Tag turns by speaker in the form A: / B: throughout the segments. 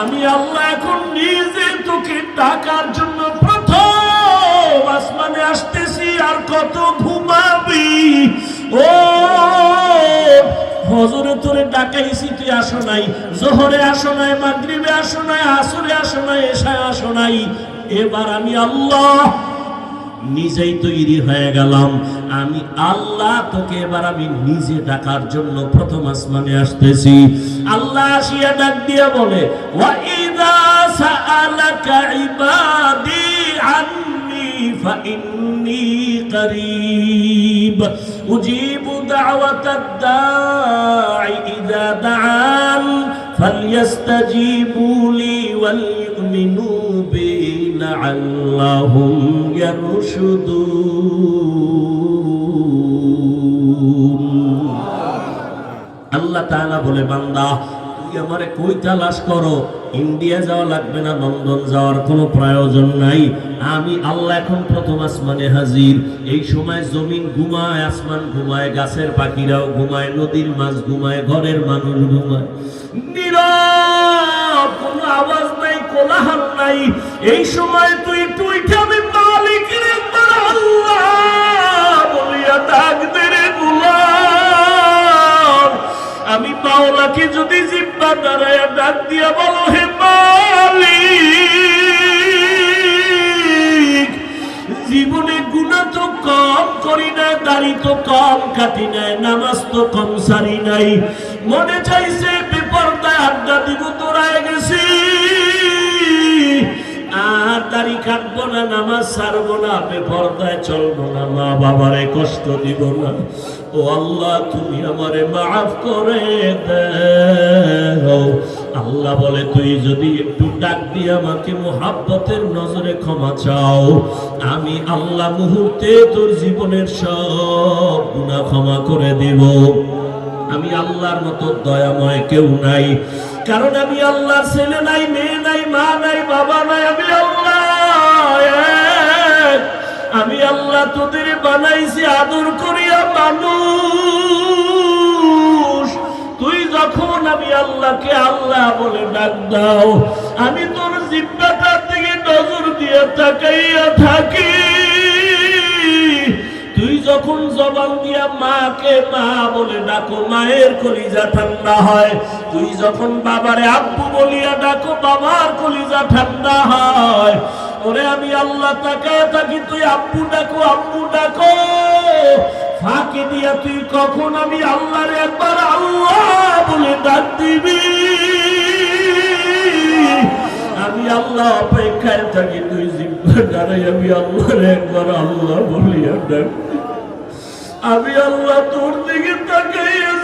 A: আমি আল্লাহ এখন নিজে তোকে টাকার জন্য প্রথম আসমানে আসতেছি, আর কত ঘুমাবি? ও, হজরে তোরে ডাকাইছি, তুই আসো নাই। জোহরে আসো নাই, মাগরিবে আসো নাই, আসরে আসো নাই এসায় আসো নাই। এবার আমি আল্লাহ নিজেই তৈরি হয়ে গেলাম আমি আল্লাহ তোকে এবার আমি নিজে ডাকার জন্য প্রথম আসমানে আসতেছি আল্লাহ আসিয়া ডাক দিয়া বলে ওয়া ইদা সাআলাকা ইবাদি আন্নি ফাইন্নি করিব উজিবু দাওয়াতাদ দাঈ ইদা দাআন فليستجيبوا لي وليؤمنوا بي لعلهم يرشدون আল্লাহ তাআলা বলে বান্দা তুই আমারে কই তালাশ করো ইন্ডিয়া যাওয়া লাগবে না লন্ডন যাওয়ার কোনো প্রয়োজন নাই আমি আল্লাহ এখন প্রথম আসমানে হাজির এই সময় জমিন ঘুমায় আসমান ঘুমায় গাছের পাখিরাও ঘুমায় নদীর মাছ ঘুমায় ঘরের মানুষ ঘুমায় নীরব কোনো আওয়াজ নাই কোলাহল নাই। এই সময় তুই তুই আমি একবার আল্লাহ বলিয়া ডাক রে গোলাম। আমি মাওলাকে যদি জিব্বা দাঁড়ায় ডাক দিয়া বলো, হে মালিক, জীবনে গুণা তো কম করি না, দাড়ি তো কম কাটি নাই নামাজ তো কম সারি নাই। মনে চাইছে বেপরদায় আড্ডা দিব তোরায় গেছি না, নামাজ ছাড়বো না, বেপরদায় চলবো না, মা বাবারে কষ্ট দিব না। ও আল্লাহ, তুমি আমারে মাফ করে দাও। আল্লাহ বলে, তুই যদি একটু ডাক দিয়ে আমাকে মোহাব্বতের নজরে ক্ষমা চাও, আমি আল্লাহ মুহূর্তে তোর জীবনের সব গুনাহ ক্ষমা করে দেব। আমি আল্লাহর মতো দয়াময় কেউ নাই। কারণ আমি আল্লাহর ছেলে নাই, মেয়ে নাই, মা নাই, বাবা নাই, আমি আল্লাহ। আমি আল্লাহ তোদের বানাইছি আদর করিয়া মানুষ। তুই যখন আমি আল্লাহকে আল্লাহ বলে ডাক দাও, আমি তোর জিব্বাটার দিকে নজর দিয়ে তাকাইয়া থাকি। তুই যখন জবান দিয়া মাকে মা বলে ডাকো, মায়ের কলিজা ঠান্ডা হয়। তুই যখন বাবারে আব্বু বলিয়া ডাকো, বাবার কলিজা ঠান্ডা হয়। ওরে আমি আল্লাহ তাকায় থাকি, তুই আব্বু ডাকো আব্বু ডাকো। ফাঁকি দিয়া তুই কখন আমি আল্লাহরে একবার আল্লাহ বলে ডাক দিবি? আমি আল্লাহ অপেক্ষায় থাকি, তুই জিব্বা দাঁড়াই আমি আল্লাহর একবার আল্লাহ বলিয়া ডাক আমি আল্লাহ তোর দিকে তাকাইয়াছি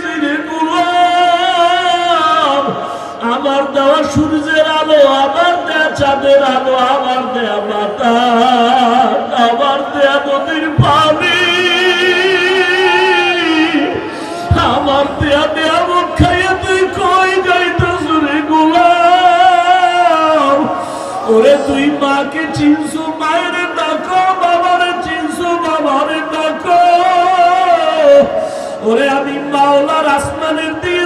A: আমার দেওয়া সূর্যের আলো আমার দেয়া চাঁদের আলো আমার দেয়া মাতা আমার দেয়া নদীর পানি। আমার দেয়া দেয়া মুখ খাইয়া তুই কই যাইতেছ রে গোলাম? ওরে তুই মাকে চিনছু, মায়ের ডাকো, বাবারে চিনছু, বাবারে ডাকো। ওরে আমি মাওলার আসমানের দিকে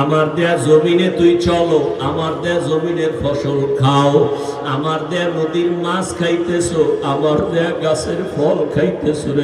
A: আমার দেয়া জমিনে তুই চলো, আমার দেয়া জমিনের ফসল খাও, আমার দেয়া নদীর মাছ খাইতেছো, আমার দেয়া গাছের ফল খাইতেছো রে